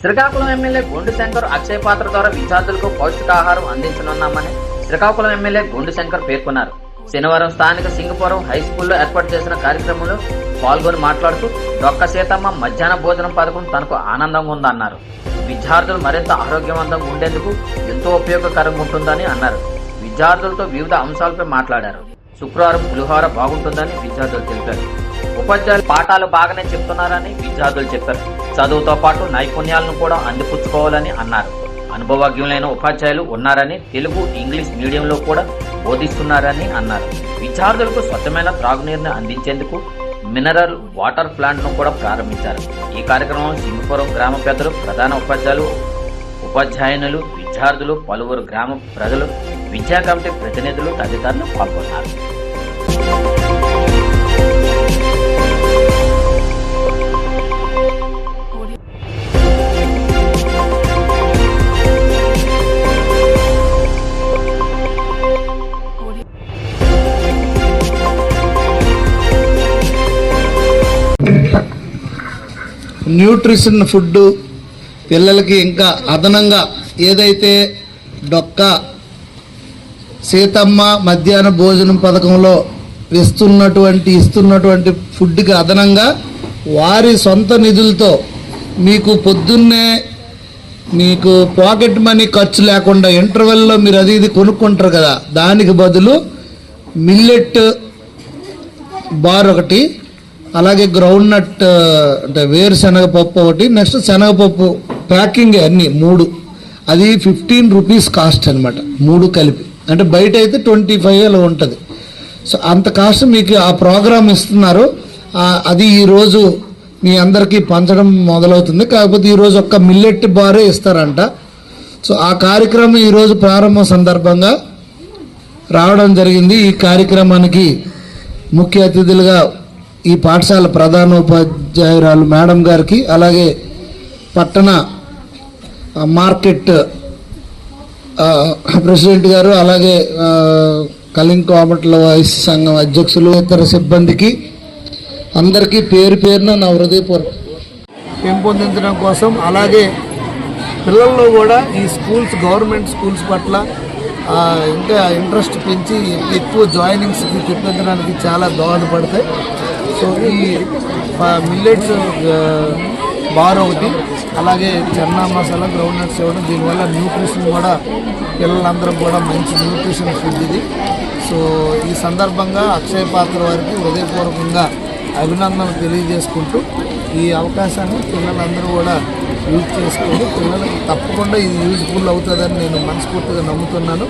Srikakulam MLA గుండు శంకర్ అక్షయ పాత్ర ద్వారా విద్యార్థులకు పౌష్టికాహారం అందించనున్నామని శ్రీకాకుళం ఎమ్మెల్యే గుండు శంకర్ పేర్కొన్నారు. శనివారం స్థానిక సింగపురం హై స్కూల్లో ఏర్పాటు చేసిన కార్యక్రమంలో పాల్గొని మాట్లాడుతూ డొక్క సీతమ్మ మధ్యాహ్న భోజనం పథకం తనకు ఆనందంగా ఉందన్నారు. విద్యార్థులు మరింత ఆరోగ్యవంతంగా ఉండేందుకు ఎంతో ఉపయోగకరంగా ఉంటుందని అన్నారు. విద్యార్థులతో వివిధ అంశాలపై మాట్లాడారు. శుక్రవారం పులిహోర బాగుంటుందని విద్యార్థులు తెలిపారు. ఉపాధ్యాయులు పాఠాలు బాగానే చెప్తున్నారని విద్యార్థులు చెప్పారు. చదువుతో పాటు నైపుణ్యాలను కూడా అందిపుచ్చుకోవాలని అన్నారు. అనుభవజ్ఞులైన ఉపాధ్యాయులు ఉన్నారని తెలుగు ఇంగ్లీష్ మీడియంలో కూడా బోధిస్తున్నారని అన్నారు. విద్యార్థులకు స్వచ్ఛమైన త్రాగునీరుని అందించేందుకు మినరల్ వాటర్ ప్లాంట్ను కూడా ప్రారంభించారు. ఈ కార్యక్రమం సింగపురం గ్రామ పెద్దలు ప్రధాన ఉపాధ్యాయులు ఉపాధ్యాయునులు విద్యార్థులు పలువురు గ్రామ ప్రజలు విద్యా కమిటీ ప్రతినిధులు తదితరులు పాల్గొన్నారు. న్యూట్రిషన్ ఫుడ్ పిల్లలకి ఇంకా అదనంగా ఏదైతే డొక్క సీతమ్మ మధ్యాహ్న భోజనం పథకంలో ఇస్తున్నటువంటి ఇస్తున్నటువంటి ఫుడ్కి అదనంగా వారి సొంత నిధులతో మీకు పొద్దున్నే మీకు పాకెట్ మనీ ఖర్చు లేకుండా ఇంటర్వెల్లో మీరు అది ఇది కొనుక్కుంటారు కదా దానికి బదులు మిల్లెట్ బార్ ఒకటి అలాగే గ్రౌండ్ నట్ అంటే వేరుశనగ పప్పు ఒకటి నెక్స్ట్ శనగపప్పు ప్యాకింగ్ అన్ని మూడు. అది ఫిఫ్టీన్ రూపీస్ కాస్ట్ అనమాట మూడు కలిపి. అంటే బయట అయితే ట్వంటీ ఫైవ్ అలా ఉంటుంది. సో అంత కాస్ట్ మీకు ఆ ప్రోగ్రామ్ ఇస్తున్నారు. అది ఈరోజు మీ అందరికీ పంచడం మొదలవుతుంది. కాకపోతే ఈరోజు ఒక్క మిల్లెట్ బారే ఇస్తారంట. సో ఆ కార్యక్రమం ఈరోజు ప్రారంభం సందర్భంగా రావడం జరిగింది. ఈ కార్యక్రమానికి ముఖ్య అతిథులుగా ఈ పాఠశాల ప్రధానోపాధ్యాయురాలు మేడం గారికి అలాగే పట్టణ మార్కెట్ ప్రెసిడెంట్ గారు అలాగే ఆ, వాయిస్ కోమట్ల సంఘం అధ్యక్షులు ఇతర సిబ్బందికి అందరికీ పేరు పేరున నా హృదయపూర్వక పెంపొందించడం కోసం అలాగే పిల్లల్లో కూడా ఈ స్కూల్స్ గవర్నమెంట్ స్కూల్స్ పట్ల ఇంకా ఇంట్రెస్ట్ పెంచి ఎక్కువ జాయినింగ్స్కి తెప్పించడానికి చాలా దోహదపడతాయి. సో ఈ మిల్లెట్స్ బార్ ఒకటి అలాగే చెన్నా మసాలా గ్రౌండ్ నట్స్ ఇవ్వడం దీనివల్ల న్యూట్రిషన్ కూడా పిల్లలందరూ కూడా మంచి న్యూట్రిషన్ ఫుడ్ ఇది. సో ఈ సందర్భంగా అక్షయ పాత్ర వారికి హృదయపూర్వకంగా అభినందనలు తెలియజేసుకుంటూ ఈ అవకాశాన్ని పిల్లలందరూ కూడా యూజ్ చేసుకొని పిల్లలకు తప్పకుండా ఇది యూజ్ఫుల్ అవుతుందని నేను మనస్ఫూర్తిగా నమ్ముతున్నాను.